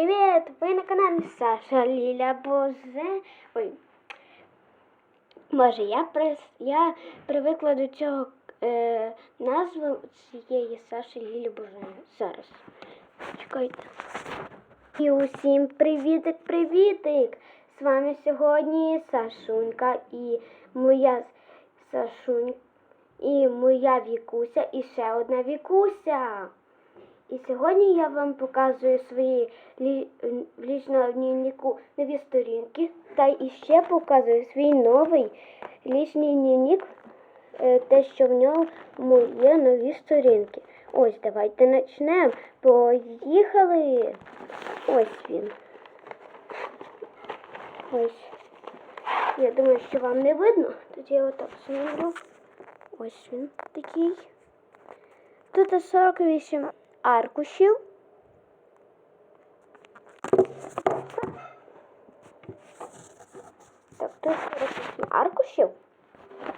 привіт! Ви на каналі Саша Ліля Бозе. Ой. Може, я прис... я привикла до цього е... назви цієї Саші Ліля Боже. Зараз. Чекайте. І усім привітик, привітик! З вами сьогодні Сашунька і моя Сашунька і моя Вікуся, і ще одна Вікуся. І сьогодні я вам показую свої в лічному нові сторінки, та і ще показую свій новий лічний дневник, е, те, що в ньому є нові сторінки. Ось, давайте почнемо. Поїхали. Ось він. Ось. Я думаю, що вам не видно. Тоді я отак зроблю. Ось він такий. Тут 48 аркушів. Так, тут 48 аркушів.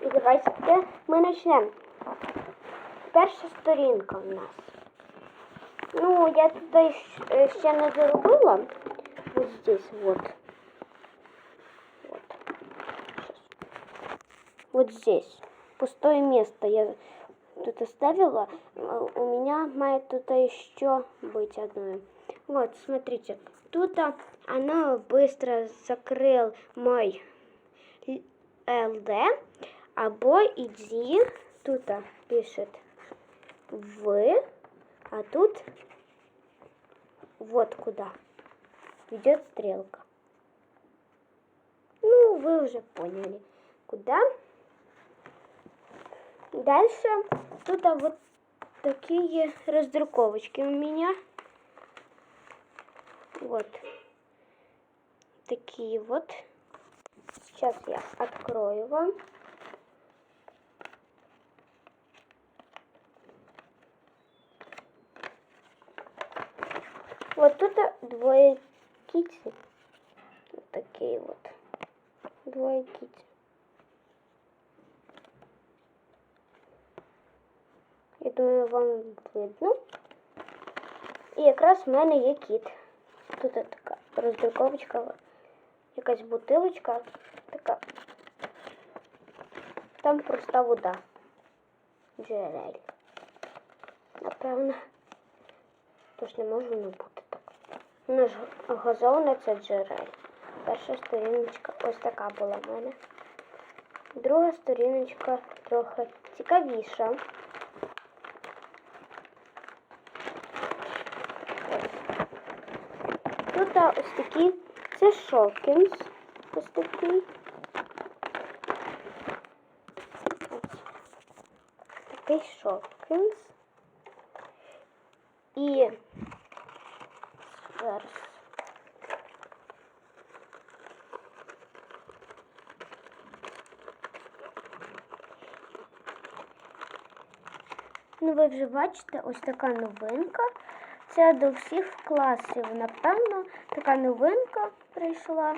І давайте ми почнемо. Перша сторінка в нас. Ну, я туди е, ще не заробила. Вот здесь вот. Вот. Сейчас. Вот здесь. Пустое место я тут оставила. У меня мает тут еще быть одно. Вот, смотрите. Тут а, она быстро закрыл мой ЛД. Або иди. Тут а, пишет в. А тут вот куда ведет стрелка. Ну, вы уже поняли, куда. Дальше тут а, вот такие раздруковочки у меня. Вот. Такие вот. Сейчас я открою вам. Вот тут а, двое кити. Вот такие вот. Двое кити. Я думаю, вам видно. І якраз в мене є кіт. Тут така роздруковочка, якась бутилочка, така. Там проста вода. Джерель. Напевно. Тож не може воно бути так. Воно ж газоване це джерель. Перша сторіночка ось така була в мене. Друга сторіночка трохи цікавіша. Тут ось такі, це Шокінс. Ось такий. Такий Шокінс. І зараз. Ну, ви вже бачите, ось така новинка. Це до всіх класів. Напевно, така новинка прийшла.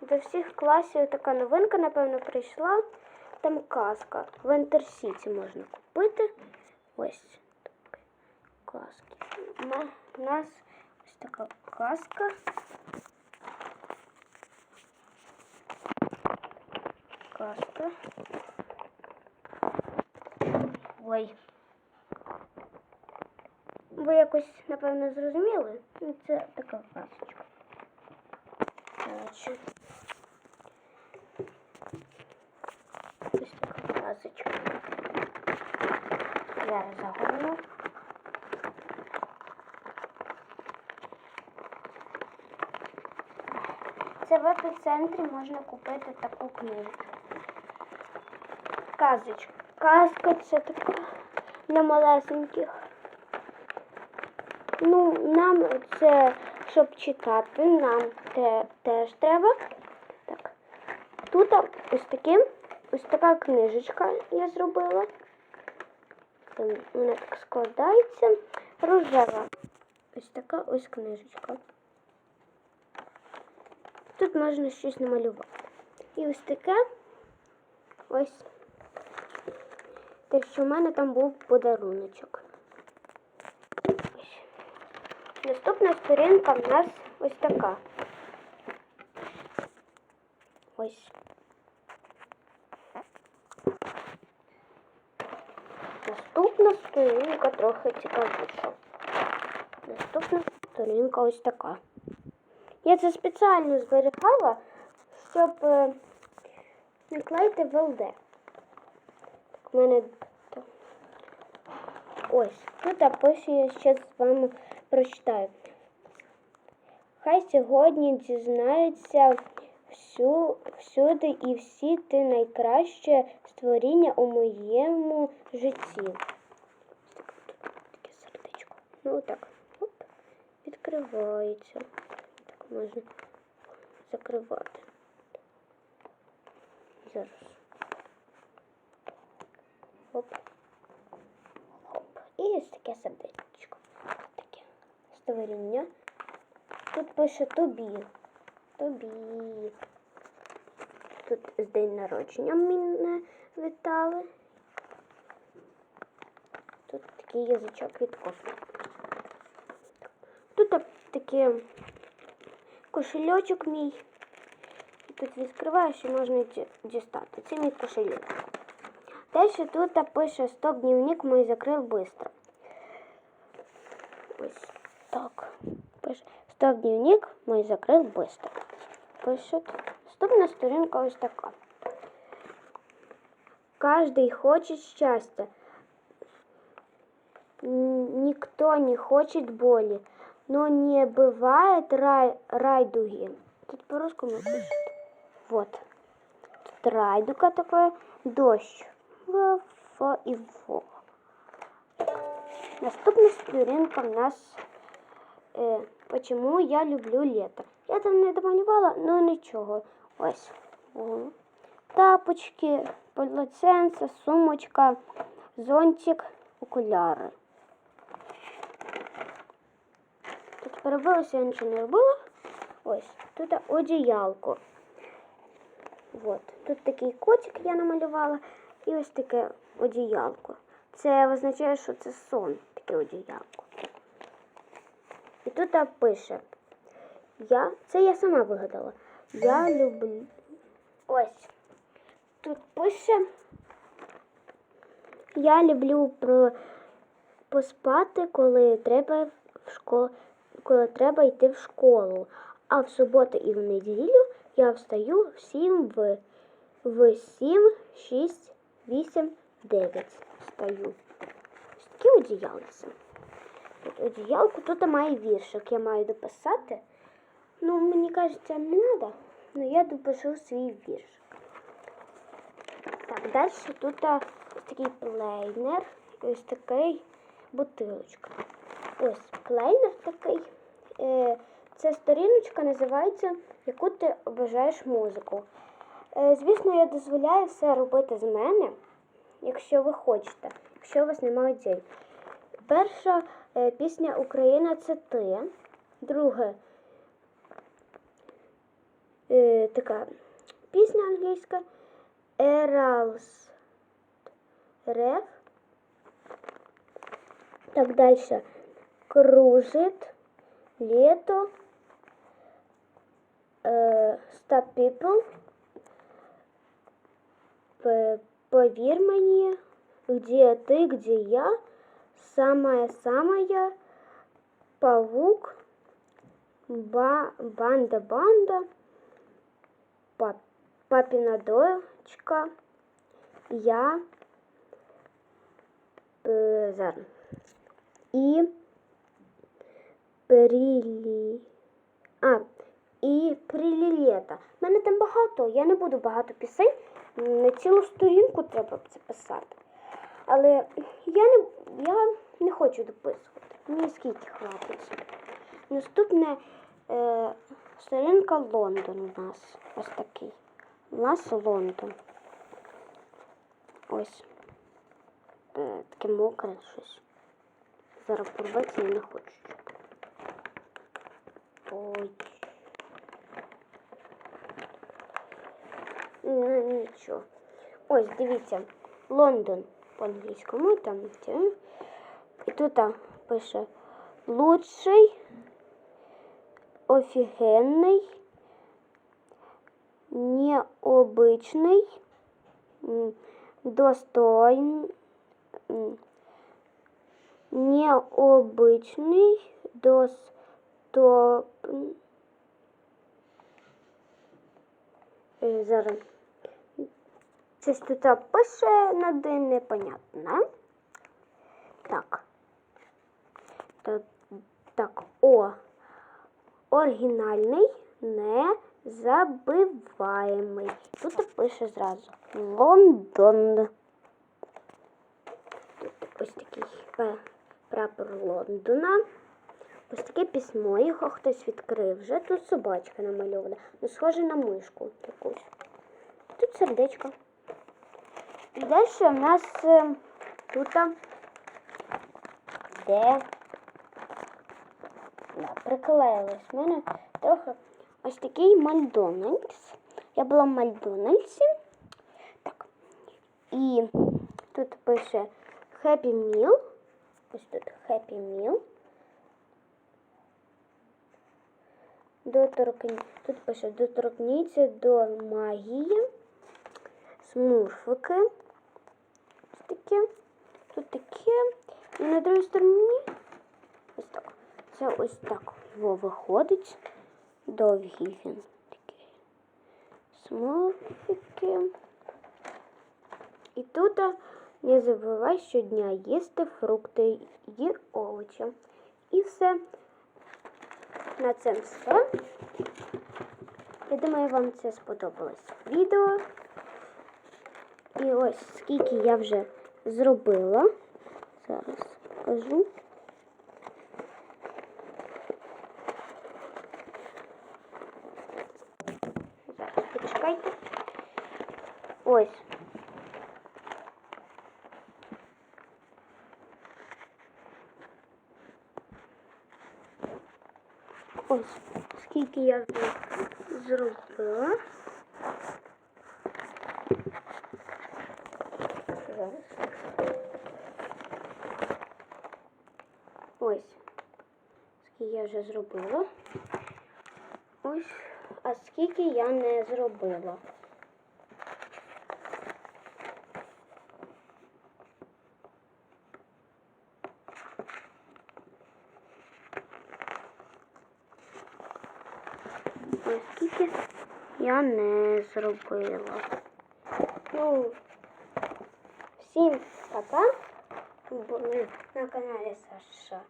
До всіх класів така новинка, напевно, прийшла. Там казка. В Ентерсіті можна купити. Ось так. Казки. У нас ось така казка. Казка. Ой. Ви якось, напевно, зрозуміли? Ну, Це така казочка. Коротше. Ось така казочка. Зараз загорну. Це в епіцентрі можна купити таку книгу. Казочка. Казка це така для малесеньких. Ну, нам це, щоб читати, нам те, теж треба. Так. Тут ось таким, ось така книжечка я зробила. Вона так складається. Рожева. Ось така ось книжечка. Тут можна щось намалювати. І ось таке ось те, що в мене там був подаруночок. Наступна сторінка в нас ось така. Ось. Наступна сторінка трохи цікавіша. Наступна сторінка ось така. Я це спеціально зберігала, щоб е, наклеїти ВЛД в. Так, мене ось тут пише, я ще з вами прочитаю. Хай сьогодні дізнаються всю, всюди і всі ти найкраще створіння у моєму житті. Ось так, таке сердечко. Ну так, оп, відкривається. Так можна закривати. Зараз. Оп. Хоп. І ось таке сердечко. Таке створіння. Тут пише тобі. Тобі. Тут з день народження мене вітали. Тут такий язичок від кофе. Тут так- такий кошельочок мій. Тут відкриваєш і можна дістати. Це мій кошельок. Дальше тут пише стоп дневник мой закрыл быстро. Ось так. Стоп дневник мой закрыл быстро. Пишет. Наступна сторінка ось така. Каждый хочет счастья. Никто не хочет боли. Но не бывает рай, райдуги. Тут по-русски пишет. Вот. Тут райдуга такое. Дождь. Во, фо і во. Наступна сторінка в нас е, Почему я люблю лето. Я там не домалювала, ну нічого. Ось. О. Тапочки, полотенце, сумочка, зонтик, окуляри. Тут перебилося, я нічого не робила. Ось, тут одіялко. Вот. Тут такий котик я намалювала. І ось таке одіялко. Це означає, що це сон, таке одіялко. І тут пише. Я, це я сама вигадала. Я люблю. Ось. Тут пише. Я люблю про поспати, коли треба в школу, коли треба йти в школу. А в суботу і в неділю я встаю в 7 в, в 7, 6, 8, 9 встаю. Ось такі одіялися. Тут одіялку, тут має віршик, я маю дописати. Ну, мені кажеться, не треба, але я допишу свій віршик. Так, далі тут ось такий плейнер, ось такий бутилочка. Ось плейнер такий. Е, ця сторіночка називається Яку ти обажаєш музику. Е, звісно, я дозволяю все робити з мене, якщо ви хочете, якщо у вас немає дій. Перша е, пісня Україна це ти. Друге е, така пісня англійська Ералс Рев. Так далі. Кружит лето. Stop People. Поверь мне, где ты, где я, самая-самая, паук, ба, банда-банда, пап, папина дочка, я, зараз, і прилі, а, і прилілета. У мене там багато, я не буду багато пісень, на цілу сторінку треба це писати. Але я не, я не хочу дописувати. Мені скільки хватить. Наступне е, сторінка Лондон у нас. Ось такий. У нас Лондон. Ось. Е, таке мокре щось. Зараз порветься, я не хочу. Ой. Ну, нічого. Ось, дивіться, Лондон по-англійському там. І тут а, пише лучший, офігенний, необичний, достойний, необичний, достоп... Е, Зараз. Щось тут пише на день непонятне. Так. Так, так, о. Оригінальний, незабиваємий. Тут пише зразу Лондон. Тут ось такий прапор Лондона. Ось таке письмо, його хтось відкрив вже. Тут собачка намальована. Ну, схоже на мишку якусь. Тут сердечко. І далі в нас е, тут де да, приклеїлось в мене трохи ось такий Макдональдс. Я була в Макдональдсі. Так. І тут пише Happy Meal. Ось тут Happy Meal. Доторкні... Тут пише доторкніться до магії. Смурфики. Таке. Тут таке. І на другій стороні ось так. Це ось так його виходить. Довгий він такий. Смурфики. І тут не забувай щодня їсти фрукти і овочі. І все. На це все. Я думаю, вам це сподобалось відео. І ось скільки я вже зробила. Зараз покажу. Зараз почекайте. Ось. Ось скільки я зробила. Зараз. Ось. Скільки я вже зробила. Ось. А скільки я не зробила. Ось скільки я не зробила. Ну, всім пока. Були на каналі Саша.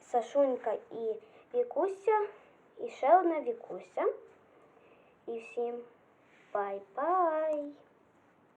Сашунька і Вікуся. І ще одна Вікуся. І всім бай-бай!